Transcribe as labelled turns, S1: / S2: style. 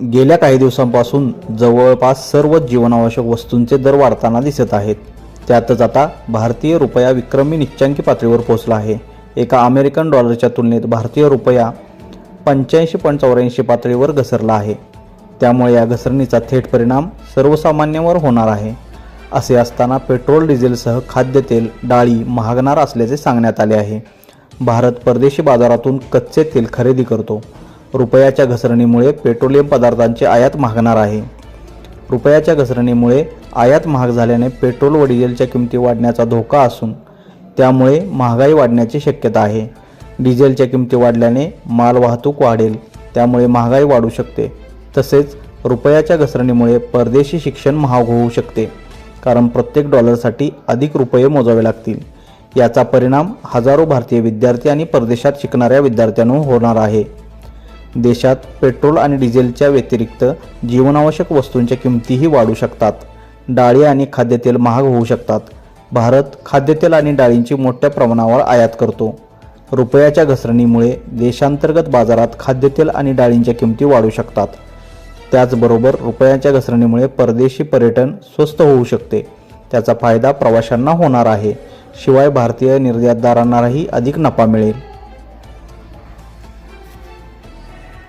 S1: गेल्या काही दिवसांपासून जवळपास सर्व जीवनावश्यक वस्तूंचे दर वाढताना दिसत आहेत. त्यातच आता भारतीय रुपया विक्रमी निच्चांकी पातळीवर पोहोचला आहे. एका अमेरिकन डॉलरच्या तुलनेत भारतीय रुपया पंच्याऐंशी पॉईंट चौऱ्याऐंशी पातळीवर घसरला आहे. त्यामुळे या घसरणीचा थेट परिणाम सर्वसामान्यांवर होणार आहे. असे असताना पेट्रोल डिझेलसह खाद्यतेल डाळी महागणार असल्याचे सांगण्यात आले आहे. भारत परदेशी बाजारातून कच्चे तेल खरेदी करतो. रुपयाच्या घसरणीमुळे पेट्रोलियम पदार्थांची आयात महागणार आहे. रुपयाच्या घसरणीमुळे आयात महाग झाल्याने पेट्रोल व डिझेलच्या किमती वाढण्याचा धोका असून त्यामुळे महागाई वाढण्याची शक्यता आहे. डिझेलच्या किमती वाढल्याने मालवाहतूक वाढेल त्यामुळे महागाई वाढू शकते. तसेच रुपयाच्या घसरणीमुळे परदेशी शिक्षण महाग होऊ शकते कारण प्रत्येक डॉलरसाठी अधिक रुपये मोजावे लागतील. याचा परिणाम हजारो भारतीय विद्यार्थी आणि परदेशात शिकणाऱ्या विद्यार्थ्यांवर होणार आहे. देशात पेट्रोल आणि डिझेलच्या व्यतिरिक्त जीवनावश्यक वस्तूंच्या किमतीही वाढू शकतात. डाळी आणि खाद्यतेल महाग होऊ शकतात. भारत खाद्यतेल आणि डाळींची मोठ्या प्रमाणावर आयात करतो. रुपयाच्या घसरणीमुळे देशांतर्गत बाजारात खाद्यतेल आणि डाळींच्या किमती वाढू शकतात. त्याचबरोबर रुपयाच्या घसरणीमुळे परदेशी पर्यटन स्वस्त होऊ शकते. त्याचा फायदा प्रवाशांना होणार आहे. शिवाय भारतीय निर्यातदारांनाही अधिक नफा मिळेल.